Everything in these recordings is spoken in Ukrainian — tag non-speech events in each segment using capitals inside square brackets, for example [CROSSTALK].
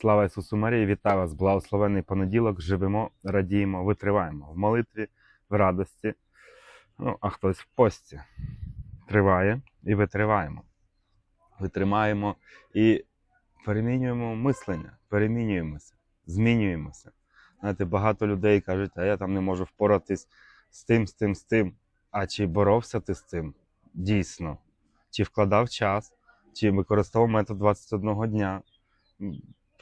Слава Ісусу Марії, вітаю вас! Благословений понеділок. Живемо, радіємо, витриваємо в молитві, в радості. Ну, а хтось в пості. Триває і витриваємо. Витримаємо і перемінюємо мислення, перемінюємося, змінюємося. Знаєте, багато людей кажуть, а я там не можу впоратись з тим, з тим, з тим. А чи боровся ти з цим? Дійсно? Чи вкладав час, чи використовував метод 21 дня?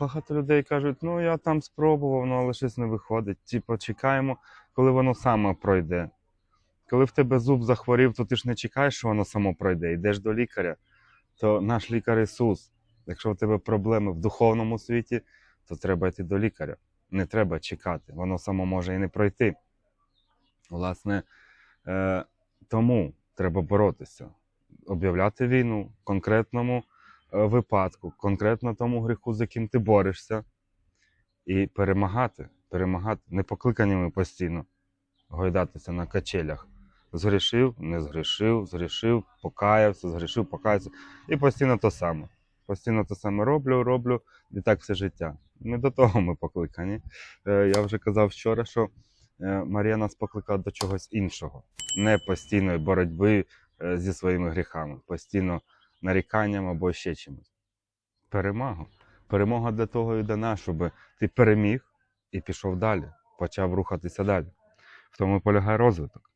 Багато людей кажуть, ну я там спробував, ну, але щось не виходить. Ті почекаємо, коли воно саме пройде. Коли в тебе зуб захворів, то ти ж не чекаєш, що воно само пройде. Йдеш до лікаря, то наш лікар Ісус. Якщо в тебе проблеми в духовному світі, то треба йти до лікаря. Не треба чекати, воно само може і не пройти. Власне, е, тому треба боротися, об'являти війну конкретному випадку, конкретно тому гріху, з яким ти борешся, і перемагати, перемагати, не покликаннями постійно гойдатися на качелях. Згрішив, не згрішив, згрішив, покаявся, згрішив, покаявся. І постійно то саме. Постійно те саме роблю, роблю, і так все життя. Не до того ми покликані. Е, Я вже казав вчора, що е, Марія нас покликала до чогось іншого, не постійної боротьби е, зі своїми гріхами, постійно наріканням або ще чимось. Перемога. Перемога для того і дана, щоб ти переміг і пішов далі, почав рухатися далі. В тому полягає розвиток.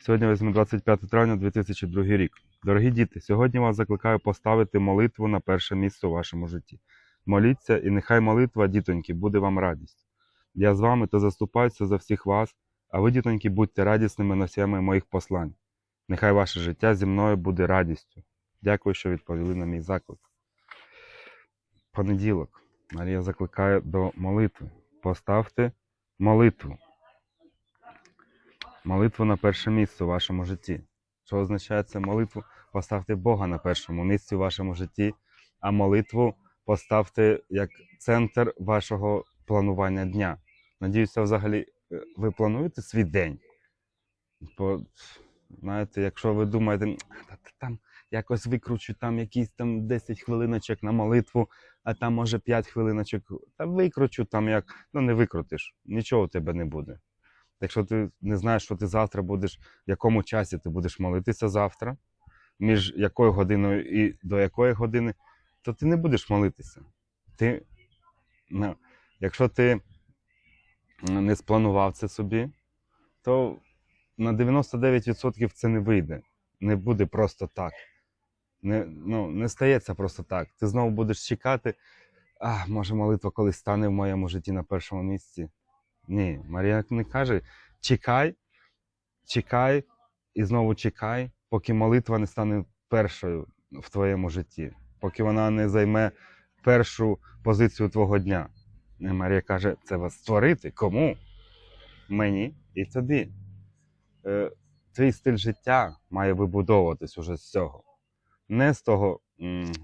Сьогодні візьме 25 травня 2002 рік. Дорогі діти, сьогодні вас закликаю поставити молитву на перше місце у вашому житті. Моліться, і нехай молитва, дітоньки, буде вам радість. Я з вами та заступаюся за всіх вас, а ви, дітоньки, будьте радісними носіями моїх послань. Нехай ваше життя зі мною буде радістю. Дякую, що відповіли на мій заклик. Понеділок. Марія закликає до молитви. Поставте молитву. Молитву на перше місце у вашому житті. Що означає це молитву? Поставте Бога на першому місці у вашому житті, а молитву поставте як центр вашого планування дня. Надіюся, взагалі, е, ви плануєте свій день? Бо, знаєте, якщо ви думаєте, «М, та, та, там якось викручу там якісь там 10 хвилиночок на молитву, а там може 5 хвилиночок, та викручу там як, ну не викрутиш, нічого у тебе не буде. Якщо ти не знаєш, що ти завтра будеш, в якому часі ти будеш молитися завтра, між якою годиною і до якої години, то ти не будеш молитися. Ти, ну, якщо ти не спланував це собі, то на 99% це не вийде. Не буде просто так. Не, ну, не стається просто так. Ти знову будеш чекати, а, може, молитва колись стане в моєму житті на першому місці. Ні, Марія не каже: чекай, чекай і знову чекай, поки молитва не стане першою в твоєму житті, поки вона не займе першу позицію твого дня. І Марія каже, це вас створити. Кому? Мені і тобі. Е, твій стиль життя має вибудовуватись уже з цього. Не з того,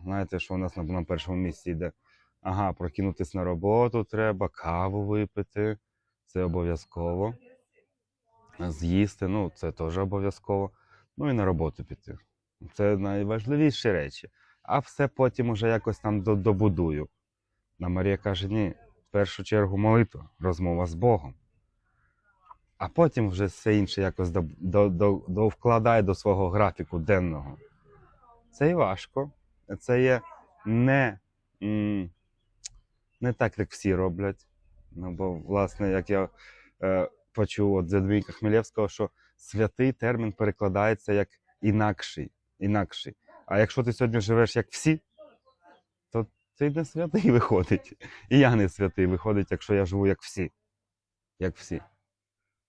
знаєте, що у нас на, на першому місці йде. Ага, прокинутись на роботу треба, каву випити це обов'язково. З'їсти, ну, це теж обов'язково. Ну і на роботу піти. Це найважливіші речі. А все потім уже якось там добудую. А Марія каже: ні, в першу чергу молитва, розмова з Богом. А потім вже все інше якось до, до, до, довкладає до свого графіку денного. Це і важко. Це є не, не так, як всі роблять. Ну, бо, власне, як я е, почув від Задмійка Хмелєвського, що святий термін перекладається як інакший. інакший. А якщо ти сьогодні живеш як всі, то ти не святий виходить. І я не святий виходить, якщо я живу як всі. Як всі.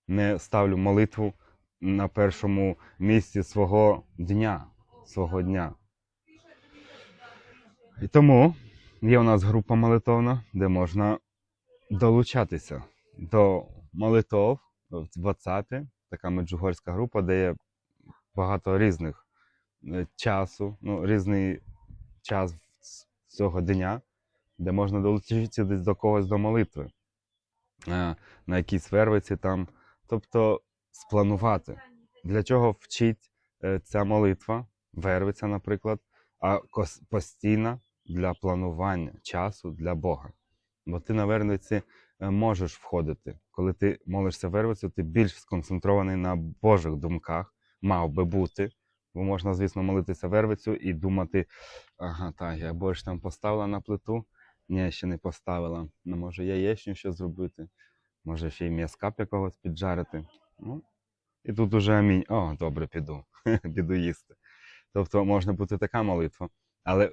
Не ставлю молитву на першому місці свого дня. Свого дня. І тому є у нас група молитовна, де можна долучатися до молитов в WhatsApp, така меджугорська група, де є багато різних е, часу, ну, різний час цього дня, де можна долучитися десь до когось до молитви, е, на якійсь вервиці там. Тобто спланувати, для чого вчить е, ця молитва, вервиця, наприклад, а постійна для планування часу для Бога. Бо ти на вервиці е, можеш входити. Коли ти молишся вервицю, ти більш сконцентрований на Божих думках, мав би бути. Бо можна, звісно, молитися вервицю і думати, ага, так, я борщ там поставила на плиту, ні, ще не поставила. Ну, може, яєчню що зробити, може ще й м'язка якогось піджарити. Ну, і тут уже амінь. О, добре, піду. [LAUGHS] піду їсти. Тобто може бути така молитва. Але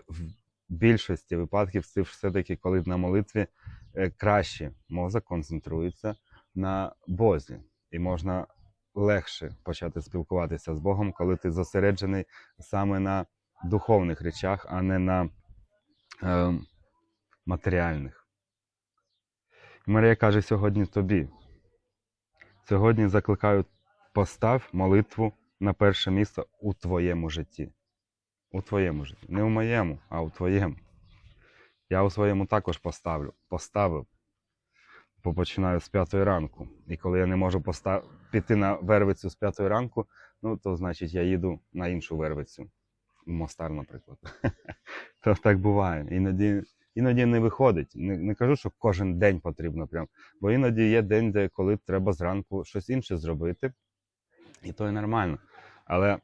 більшості випадків це все-таки, коли на молитві е, краще мозок концентрується на Бозі. І можна легше почати спілкуватися з Богом, коли ти зосереджений саме на духовних речах, а не на е, матеріальних. Марія каже сьогодні тобі. Сьогодні закликаю, постав молитву на перше місце у твоєму житті. У твоєму житті. Не у моєму, а у твоєму. Я у своєму також поставлю. Поставив. Бо починаю з п'ятої ранку. І коли я не можу постав... піти на вервицю з п'ятої ранку, ну то значить я їду на іншу вервицю. В Мостар, наприклад. [LAUGHS] То так буває. Іноді, іноді не виходить. Не, не кажу, що кожен день потрібно прям. Бо іноді є день, де коли треба зранку щось інше зробити, і то і нормально. Але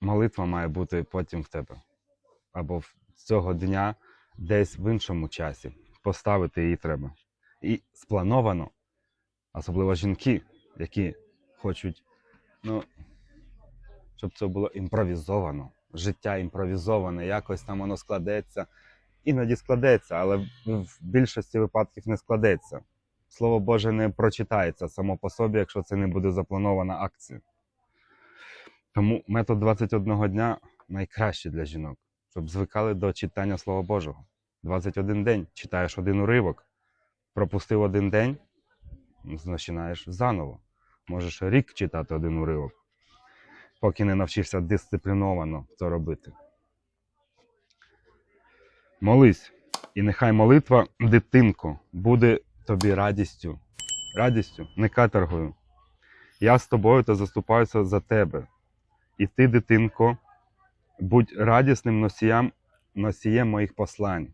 молитва має бути потім в тебе. Або в цього дня десь в іншому часі. Поставити її треба. І сплановано, особливо жінки, які хочуть, ну, щоб це було імпровізовано. Життя імпровізоване, якось там воно складеться. Іноді складеться, але в більшості випадків не складеться. Слово Боже не прочитається само по собі, якщо це не буде запланована акція. Тому метод 21 дня найкращий для жінок, щоб звикали до читання Слова Божого. 21 день читаєш один уривок, пропустив один день, починаєш заново. Можеш рік читати один уривок, поки не навчишся дисципліновано це робити. Молись, і нехай молитва, дитинко, буде тобі радістю. Радістю, не каторгою. Я з тобою та заступаюся за тебе. І ти, дитинко, будь радісним носіям, носієм моїх послань.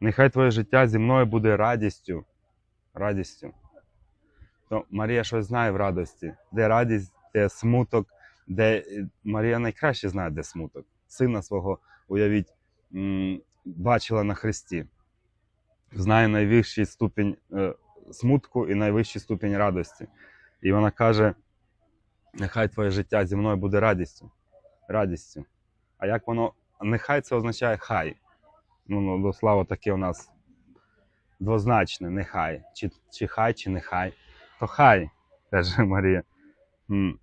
Нехай твоє життя зі мною буде радістю. Радістю. То Марія щось знає в радості, де радість, де смуток, де е, Марія найкраще знає, де смуток. Сина свого, уявіть, бачила на Христі. Знає найвищий ступінь е, смутку і найвищий ступінь радості. І вона каже: нехай твоє життя зі мною буде радістю. Радістю. А як воно, нехай це означає хай. Ну, ну слава таке у нас двозначне, нехай. Чи, чи хай, чи нехай. То хай, [LAUGHS] каже Марія. М.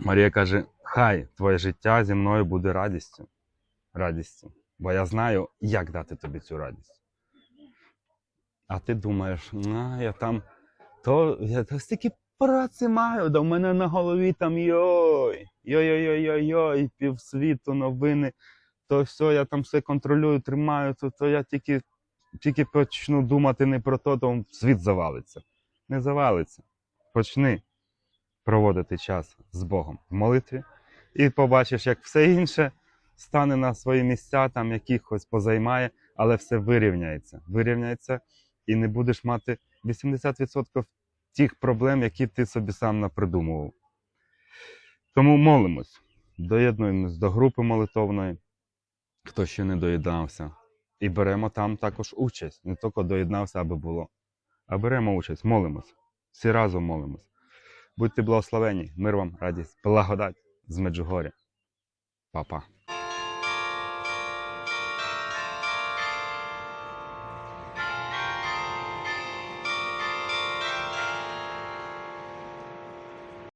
Марія каже: хай твоє життя зі мною буде радістю. Радістю. Бо я знаю, як дати тобі цю радість. А ти думаєш, а, я там то я то стільки праці маю, да в мене на голові там йой, йой-йой-йой-йой, півсвіту, новини, то все, я там все контролюю, тримаю, то, то я тільки, тільки почну думати не про то, то світ завалиться. Не завалиться. Почни проводити час з Богом в молитві, і побачиш, як все інше стане на свої місця, там якихось позаймає, але все вирівняється. Вирівняється і не будеш мати 80% тих проблем, які ти собі сам напридумував. Тому молимось, доєднуємось до групи молитовної, хто ще не доєднався. І беремо там також участь. Не тільки доєднався, аби було, а беремо участь, молимось. Всі разом молимось. Будьте благословені, мир вам, радість, благодать з Меджугоря. Па-па.